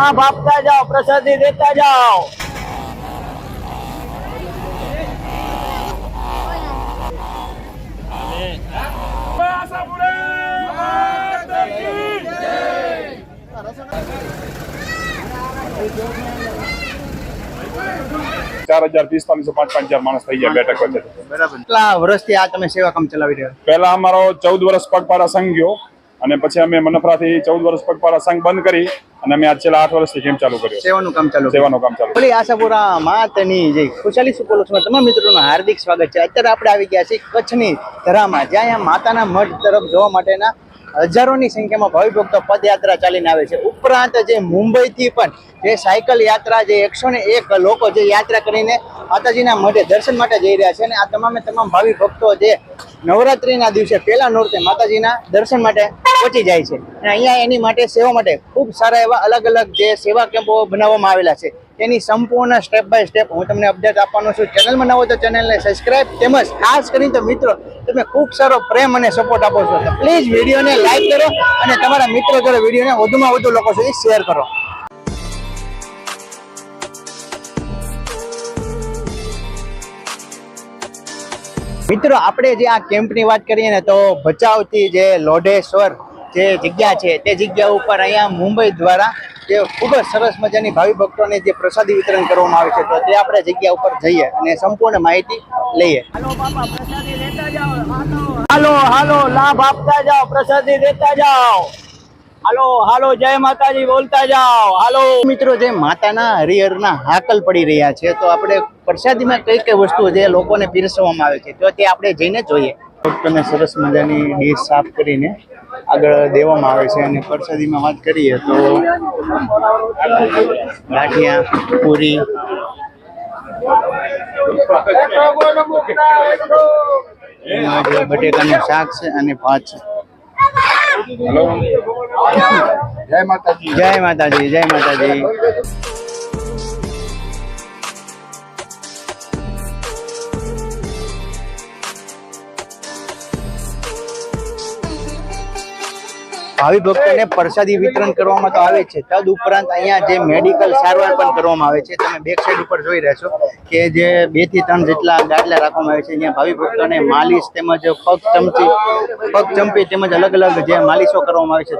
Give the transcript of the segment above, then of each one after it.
લાભ આપતા જાઓ પ્રસાદી દેતા જાઓ ચાર હજાર પિસ્તાલીસો પાંચ પાંચ હજાર માણસ થઈ જાય બેઠક વચ્ચે બરાબર કેટલા વર્ષથી આ તમે સેવા કામ ચલાવી રહ્યા પહેલા અમારો ચૌદ વર્ષ પગપાળા સંઘ ગયો અને પછી અમે મનફરાથી ચૌદ વર્ષ પગપાળા સંઘ બંધ કરી અને અમે આજ છેલ્લા આઠ વર્ષથી જેમ ચાલુ કર્યું? સેવાનું કામ ચાલુ સેવાનું કામ ચાલુ બોલી આશાપુરા માતની જય ખુશાલી સુપોલોક્ષમાં તમામ મિત્રોનું હાર્દિક સ્વાગત છે. અત્યારે આપણે આવી ગયા છીએ કચ્છની ધરામાં જ્યાં માતાના મઠ તરફ જોવા માટેના હજારોની સંખ્યામાં ભાવિ ભક્તો પદયાત્રા ચાલીને આવે છે. ઉપરાંત જે મુંબઈથી પણ જે સાયકલ યાત્રા જે એકસો ને એક લોકો જે યાત્રા કરીને માતાજીના મઢે દર્શન માટે જઈ રહ્યા છે અને આ તમામે તમામ ભાવિ ભક્તો જે નવરાત્રિના દિવસે પહેલા નોરતે માતાજીના દર્શન માટે પહોંચી જાય છે. અને અહીંયા એની માટે સેવા માટે ખૂબ સારા એવા અલગ અલગ જે સેવા કેમ્પો બનાવવામાં આવેલા છે. તેની સંપૂર્ણ સ્ટેપ બાય સ્ટેપ હું તમને અપડેટ આપવાનો છું. ચેનલમાં નવો તો ચેનલને સબસ્ક્રાઇબ તેમજ ખાસ કરીને તો મિત્રો, તમે ખૂબ સારો પ્રેમ અને સપોર્ટ આપો છો તો પ્લીઝ વિડીયોને લાઇક કરો અને તમારા મિત્રો જોડે વિડીયોને વધુમાં વધુ લોકો સુધી શેર કરો. મિત્રો, આપણે જે આ કેમ્પની વાત કરીએ ને તો ભચાઉથી જે લોઢેશ્વર જે જગ્યા છે તે જગ્યા ઉપર અહીંયા મુંબઈ દ્વારા જે ખૂબ જ સરસ મજાની ભાવિ ભક્તોને જે પ્રસાદી વિતરણ કરવામાં આવે છે તો તે આપણે જગ્યા ઉપર જઈએ અને સંપૂર્ણ માહિતી લઈએ. હાલો હાલો. હાલો લાભ આપતા જાઓ પ્રસાદી દેતા જાઓ. હાલો હાલો જય માતાજી બોલતા જાઓ. હાલો. મિત્રો જે માતાના હરિહરના હાકલ પડી રહ્યા છે તો આપણે પ્રસાદીમાં કઈ કઈ વસ્તુઓ જે લોકોને પીરસવામાં આવે છે તો તે આપણે જઈને જોઈએ. ભક્તોને સરસ મજાની ડીશ સાફ કરીને આગળ દેવામાં આવે છે અને પ્રસાદીમાં વાત કરીએ તો ગાંઠિયા પૂરી. બટેકાનું શાક છે અને ભાત છે. જય માતાજી જય માતાજી જય માતાજી. ભાવિ ભક્તોને પ્રસાદી વિતરણ કરવામાં તો આવે છે. તદ ઉપરાંત અહીંયા જે મેડિકલ સારવાર પણ કરવામાં આવે છે. તમે બેક સાઈડ ઉપર જોઈ રહ્યા છો કે જે બેથી ત્રણ જેટલા ગાડલા રાખવામાં આવે છે. અહીંયા ભાવિ ભક્તોને માલિશ તેમજ પગ ચમચી પગ ચમપી તેમજ અલગ અલગ જે માલિશો કરવામાં આવે છે.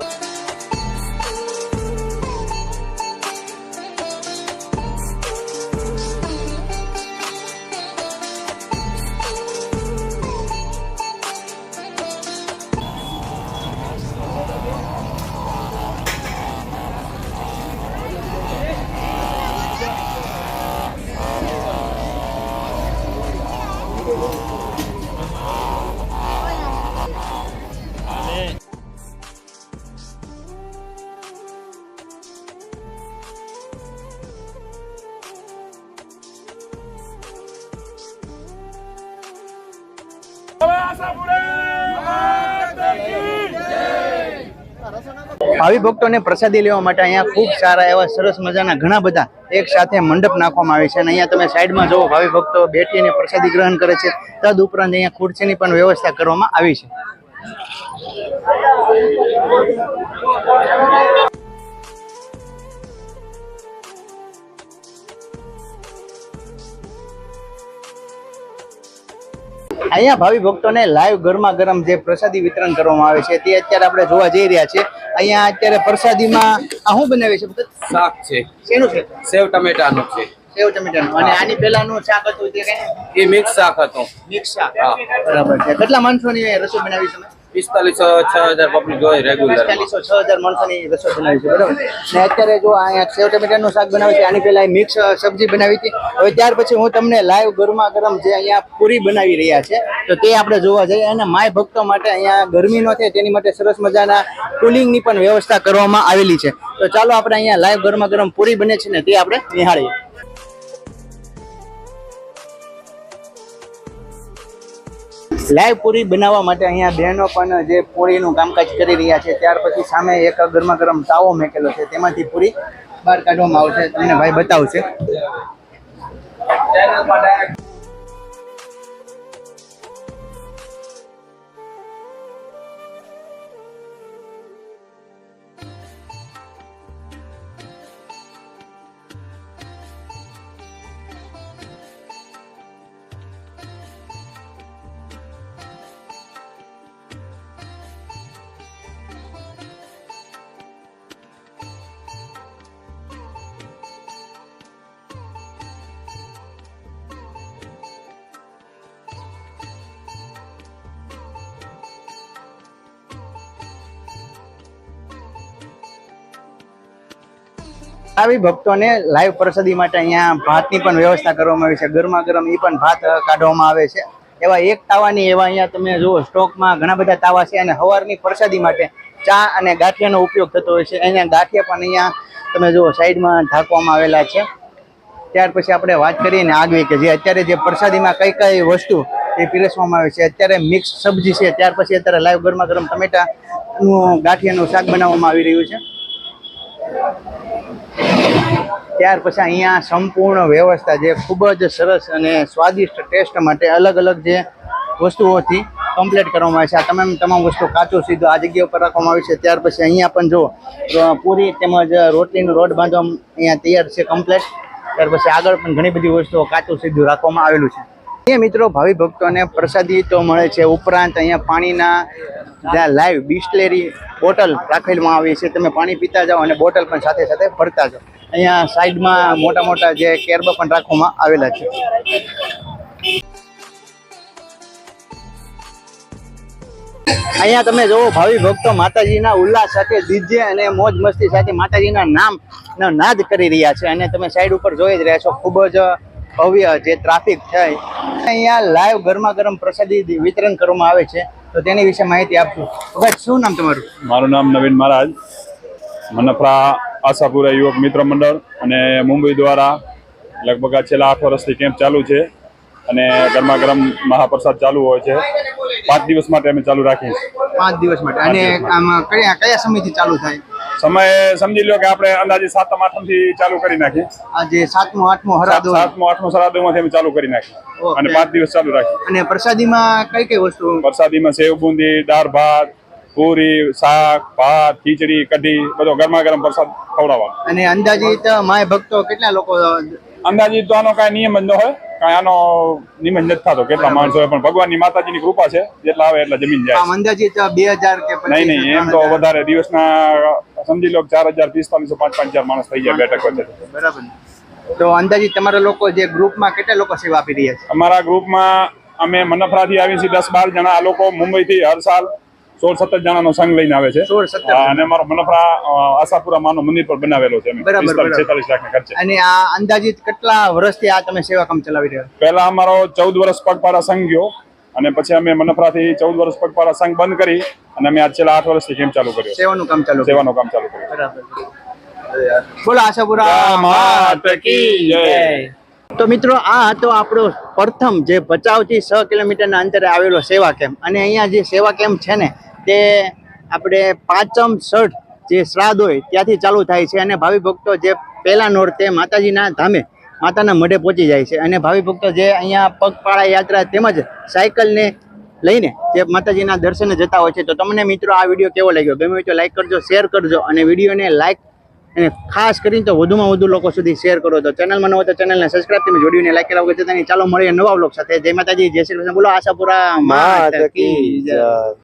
ભાવિ ભક્તોને પ્રસાદી લેવા માટે અહીંયા ખૂબ સારા એવા સરસ મજાના ઘણા બધા એક સાથે મંડપ નાખવામાં આવે છે. અને અહીંયા તમે સાઈડમાં જુઓ, ભાવિ ભક્તો બેઠીને પ્રસાદી ગ્રહણ કરે છે. તદ ઉપરાંત અહીંયા ખુરશીની પણ વ્યવસ્થા કરવામાં આવી છે. અહીંયા ભાવિ ભક્તોને લાઈવ ગરમા ગરમ જે પ્રસાદી વિતરણ કરવામાં આવે છે તે અત્યારે આપણે જોવા જઈ રહ્યા છીએ. અહીંયા અત્યારે પ્રસાદીમાં આ શું બનાવે છે શાક છે. શેનું છે? સેવ ટમેટાનું છે. સેવ ટમેટાનું. અને આની પહેલાનું શાક હતું તે કઈ? એ મિક્સ શાક હતું. મિક્સ શાક. બરાબર છે. કેટલા માણસોની રસોઈ બનાવી તમે? પિસ્તાલીસો છ હજાર પબ્લિક હોય રેગ્યુલર પિસ્તાલીસો છ હજાર માણસોની રસોઈ બનાવી છે, બરાબર? ને અત્યારે જો અહીંયા સેવ ટમેટાનું શાક બનાવે છે, આની પહેલા મિક્સ સબ્જી બનાવી હતી. હવે ત્યાર પછી હું તમને લાઈવ ગરમા ગરમ જે અહીંયા પૂરી બનાવી રહ્યા છે, તો તે આપણે જોવા જઈએ. અને માય ભક્તો માટે અહીંયા ગરમી નો થાય, તેની માટે સરસ મજાના કુલિંગની પણ વ્યવસ્થા કરવામાં આવેલી છે. તો ચાલો આપણે અહીંયા લાઈવ ગરમા ગરમ પૂરી બને છે ને તે આપણે નિહાળીએ. લાઈવ પૂરી બનાવવા માટે અહીંયા બહેનો પણ જે પૂરીનું કામકાજ કરી રહ્યા છે, ત્યાર પછી સામે એક ગરમા ગરમ તાવો મેકેલો છે, તેમાંથી પૂરી બહાર કાઢવામાં આવશે, તમને ભાઈ બતાવશે. આવી ભક્તોને લાઈવ પ્રસાદી માટે અહીંયા ભાતની પણ વ્યવસ્થા કરવામાં આવી છે. ગરમા ગરમ એ પણ ભાત કાઢવામાં આવે છે. એવા એક તાવાની એવા અહીંયા તમે જુઓ, સ્ટોકમાં ઘણા બધા તાવા છે અને હવારની પ્રસાદી માટે ચા અને ગાંઠિયાનો ઉપયોગ થતો હોય છે. અહીંયા ગાંઠિયા પણ અહીંયા તમે જુઓ, સાઈડમાં ઢાંકવામાં આવેલા છે. ત્યાર પછી આપણે વાત કરીએ આગવી કે જે અત્યારે જે પ્રસાદીમાં કઈ કઈ વસ્તુ એ પીરસવામાં આવે છે. અત્યારે મિક્સ સબ્જી છે. ત્યાર પછી અત્યારે લાઈવ ગરમા ગરમ ટમેટાનું, ગાંઠિયાનું શાક બનાવવામાં આવી રહ્યું છે. ત્યાર પછી અહીંયા સંપૂર્ણ વ્યવસ્થા જે ખૂબ જ સરસ અને સ્વાદિષ્ટ ટેસ્ટ માટે અલગ અલગ જે વસ્તુઓથી કમ્પ્લીટ કરવામાં આવે છે. આ તમામ તમામ વસ્તુ કાચું સીધું આ જગ્યા ઉપર રાખવામાં આવી છે. ત્યાર પછી અહીંયા પણ જો પૂરી તેમજ રોટલીનું રોડ બાંધવા અહીંયા તૈયાર છે કમ્પ્લીટ ત્યાર પછી આગળ પણ ઘણી બધી વસ્તુઓ કાચું સીધું રાખવામાં આવેલું છે. અહીંયા મિત્રો ભાવિ ભક્તોને પ્રસાદી તો મળે છે. ઉપરાંત અહીંયા પાણીના જ્યાં લાઈવ બિસ્લેરી બોટલ રાખેલમાં આવી છે. તમે પાણી પીતા જાઓ અને બોટલ પણ સાથે સાથે ભરતા જાઓ. અહીંયા સાઈડમાં મોટા મોટા જે કેરબ પણ રાખવામાં આવેલા છે. અહીંયા તમે જોવો ભાવિ ભક્તો માતાજીના ઉલ્લાસ સાથે ડીજે અને મોજ મસ્તી સાથે માતાજીના નામ નાદ કરી રહ્યા છે. અને તમે સાઈડ ઉપર જોઈ જ રહ્યા છો, ખૂબ જ ભવ્ય જે ટ્રાફિક છે અહીંયા લાઈવ ગરમા ગરમ પ્રસાદી વિતરણ કરવામાં આવે છે. તો તેની વિશે માહિતી આપજો. ભગત શું નામ તમારું? મારું નામ નવીન મહારાજ. મનફરા આશાપુરા યુવક મિત્ર મંડળ અને મુંબઈ દ્વારા લગભગ આ છેલ્લા આઠ વર્ષથી કેમ્પ ચાલુ છે અને ગરમા ગરમ મહાપ્રસાદ ચાલુ હોય છે. પાંચ દિવસ માટે અમે ચાલુ રાખીએ પાંચ દિવસ માટે. અને આમાં કયા કયા સમયથી ચાલુ થાય? સમય સમજી લો કે આપણે અંદાજે સાતમ આઠમથી ચાલુ કરી નાખીએ આજે સાતમો આઠમો હરાદો સાતમો આઠમો હરાદો માંથી અમે ચાલુ કરી નાખીએ અને પાંચ દિવસ ચાલુ રાખીએ અને પ્રસાદીમાં કઈ કઈ વસ્તુ? વરસાદીમાં સેવ બુંદી દાળ ભાત પૂરી શાક ભાત ખીચડી કઢી બધો ગરમા ગરમ પ્રસાદ ખવડાવવાનો. અને અંદાજિત માય ભક્તો કેટલા લોકો અંદાજિત તો આનો કાંઈ નિયમ જ ન હોય કાંઈ આનો નિયમ જ નથી થતો. કેટલા માણસો પણ ભગવાનની માતાજીની કૃપા છે જેટલા આવે એટલા જમીન જાય. અંદાજિત બે હજાર કે નહીં નહીં એમ તો વધારે દિવસના સમજી લો ચાર હજાર પિસ્તાલીસો પાંચ પાંચ હજાર માણસ થઈ જાય બેઠક વચ્ચે. બરાબર. તો અંદાજિત તમારા લોકો જે ગ્રુપમાં કેટલા લોકો સેવા આપી રહ્યા છે? અમારા ગ્રુપમાં અમે મનફરાથી આવી છીએ દસ બાર જણા. આ લોકો મુંબઈથી હર સાલ સોળ સત્તર જણાનો સંઘ લઈને આવે છે. 16 17 હા, અને અમારો મનફરા આશાપુરા માનો મંદિર પર બનાવેલો છે છેતાલીસ લાખ ના. ખર્ચે. અને આ અંદાજિત કેટલા વર્ષથી આ તમે સેવા કામ ચલાવી રહ્યા પહેલા અમારો ચૌદ વર્ષ પગપાળા સંઘ ગયો. અને પછી અમે મનફરાથી ચૌદ વર્ષ પગપાળા સંઘ બંધ કરી અને અમે આજ છેલ્લા આઠ વર્ષથી કેમ્પ ચાલુ કર્યો સેવાનું કામ ચાલુ સેવાનું કામ ચાલુ કર્યું બરાબર. બોલો આશાપુરા. માત કી જય. તો મિત્રો આ હતો આપણો પ્રથમ જે ભચાઉથી છ કિલોમીટરના અંતરે આવેલો સેવા કેમ્પ. અને અહીંયા જે સેવા કેમ્પ છે ને તે આપણે પાંચમ સઠ જે શ્રાદ્ધ હોય ત્યાંથી ચાલુ થાય છે. અને ભાવિ ભક્તો જે પહેલા નોરતે માતાજીના ધામે માતાના મઢે પહોંચી જાય છે. અને ભાવિ ભક્તો જે અહીંયા પગપાળા યાત્રા તેમજ સાયકલને લઈને જે માતાજીના દર્શને જતા હોય છે તો તમને મિત્રો આ વીડિયો કેવો લાગ્યો? ગમે તો લાઈક કરજો શેર કરજો અને વિડીયોને લાઈક અને ખાસ કરીને તો વધુમાં વધુ લોકો સુધી શેર કરો. તો ચેનલમાં ન હોય તો ચેનલને સબસ્ક્રાઈબ તમે જોડીને લાઈક કરાવો જતા ચાલો મળીએ નવા બ્લોગ સાથે. જય માતાજી જય શ્રી કૃષ્ણ. બોલો આશાપુરા